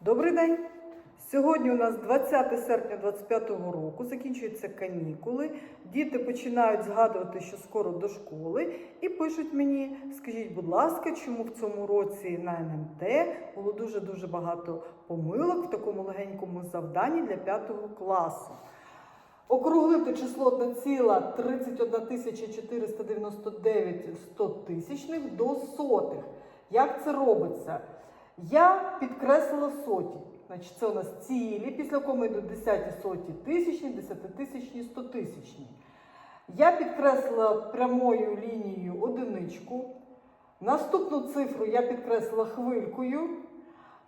Добрий день! Сьогодні у нас 20 серпня 2025 року, закінчуються канікули. Діти починають згадувати, що скоро до школи, і пишуть мені: скажіть, будь ласка, чому в цьому році на НМТ було дуже-дуже багато помилок в такому легенькому завданні для 5 класу. Округлити число 1,31 499 100 тисячних до сотих. Як це робиться? Я підкреслила соті. Значить, це у нас цілі, після кому йдуть десяті соті тисячні, десятитисячні, стотисячні. Я підкреслила прямою лінією одиничку. Наступну цифру я підкреслила хвилькою.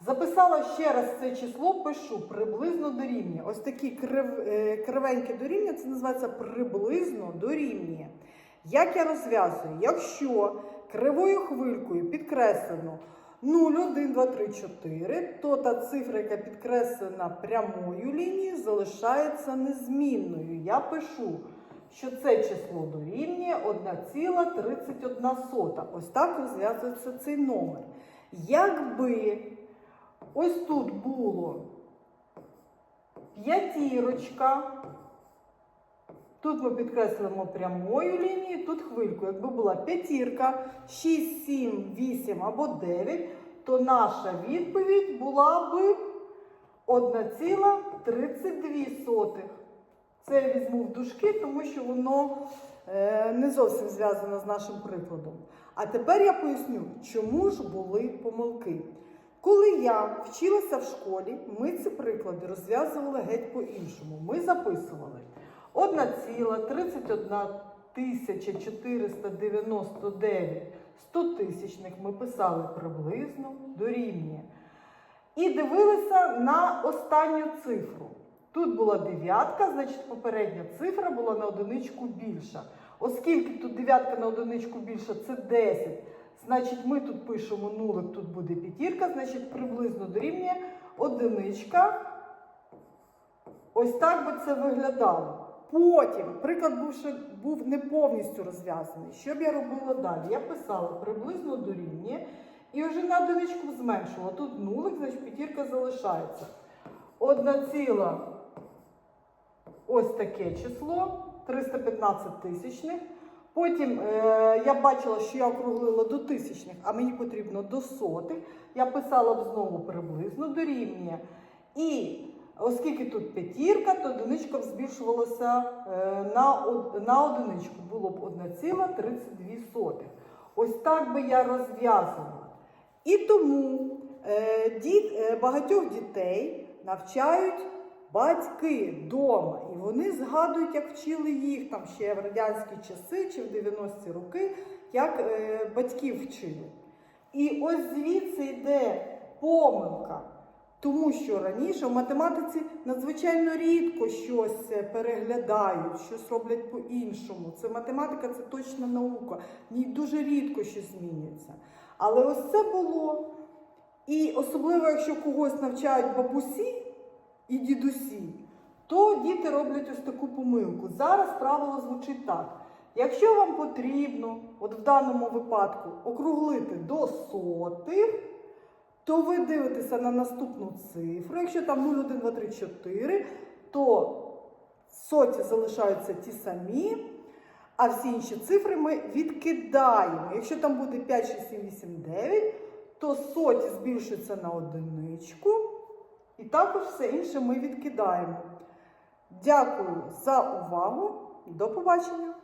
Записала ще раз це число, пишу приблизно дорівнює. Ось такі крив, е, кривенькі дорівнює, це називається приблизно дорівнює. Як я розв'язую? Якщо кривою хвилькою підкреслено 0, 1, 2, 3, 4, то та цифра, яка підкреслена прямою лінією, залишається незмінною. Я пишу, що це число дорівнює 1,31. Ось так розв'язується цей номер. Якби ось тут було п'ятірочка, Тут ми підкреслимо прямою лінією, тут хвильку. Якби була п'ятірка, 6, 7, 8 або 9, то наша відповідь була би 1,32. Це я візьму в дужки, тому що воно е, не зовсім зв'язано з нашим прикладом. А тепер я поясню, чому ж були помилки. Коли я вчилася в школі, ми ці приклади розв'язували геть по-іншому. Ми записували 1,31 тисяча 499 100 тисячних ми писали приблизно дорівнює. І дивилися на останню цифру. Тут була дев'ятка, значить попередня цифра була на одиничку більша. Оскільки тут дев'ятка на одиничку більша, це 10. Значить, ми тут пишемо нулик, тут буде п'ятірка, значить приблизно дорівнює одиничка. Ось так би це виглядало. Потім приклад був, ще, був не повністю розв'язаний. Що б я робила далі? Я писала приблизно дорівнює і вже на одиничку зменшувала. Тут нулик, значить п'ятірка залишається. Одна ціла ось таке число 315 тисячних. Потім е, я бачила, що я округлила до тисячних, а мені потрібно до сотих. Я писала б знову приблизно дорівнює. І оскільки тут п'ятірка, то одиничка збільшувалася е, на, на одиничку. Було б 1,32. Ось так би я розв'язувала. І тому е, діт, е, багатьох дітей навчають батьки вдома. І вони згадують, як вчили їх там ще в радянські часи чи в 90-ті роки, як батьків вчили. І ось звідси йде помилка. Тому що раніше в математиці надзвичайно рідко щось е, переглядають, щось роблять по-іншому. Це математика, це точна наука. В ній дуже рідко щось змінюється. Але ось це було. І особливо, якщо когось навчають бабусі і дідусі, то діти роблять ось таку помилку. Зараз правило звучить так. Якщо вам потрібно, от в даному випадку, округлити до сотих, то ви дивитеся на наступну цифру. Якщо там 0, 1, 2, 3, 4, то соті залишаються ті самі, а всі інші цифри ми відкидаємо. Якщо там буде 5, 6, 7, 8, 9, то соті збільшуються на одиничку, і також все інше ми відкидаємо. Дякую за увагу. До побачення!